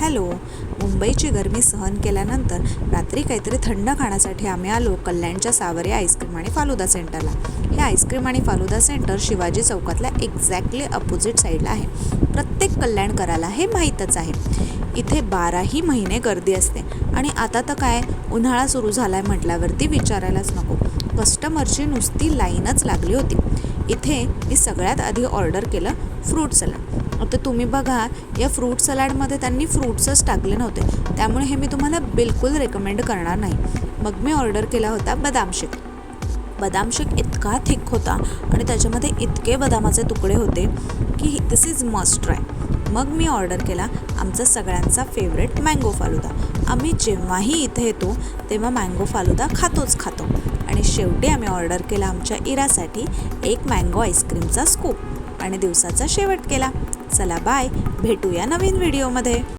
Hello. मुंबईची गरमी सहन केल्यानंतर रात्री काहीतरी थंड खाण्यासाठी आम्ही आलो कल्याणच्या सावरे आईस्क्रीम आणि फालुदा सेंटरला हे आईस्क्रीम आणि फालुदा सेंटर शिवाजी चौकातल्या एक्झॅक्टली अपोजिट साईडला आहे. प्रत्येक कल्याणकराला हे माहीतच आहे. इथे बाराही महिने गर्दी असते. आणि आता तर काय? उन्हाळा सुरू झाला आहे म्हटल्यावरती विचारायलाच नको. कस्टमरची नुसती लाईनच लागली होती. इथे मी सगळ्यात आधी ऑर्डर केलं फ्रूट सलाड आता तुम्ही बघा या फ्रूट सलाडमध्ये त्यांनी फ्रूट्सच टाकले नव्हते. त्यामुळे हे मी तुम्हाला बिलकुल रेकमेंड करणार नाही. मग मी ऑर्डर केला होता बदाम शेक. बदाम शेक इतका थिक होता आणि त्याच्यामध्ये इतके बदामाचे तुकडे होते की दिस इज मस्ट ट्राय मग मी ऑर्डर केला आमचा सगळ्यांचा फेवरेट मँगो फालुदा. आम्ही जेव्हाही इथे येतो तेव्हा मँगो फालुदा खातोच खातो. आणि शेवटी आम्ही ऑर्डर केला आमच्या इरासाठी एक मँगो आईस्क्रीमचा स्कूप आणि दिवसाचा शेवट केला. चला बाय भेटूया नवीन व्हिडिओमध्ये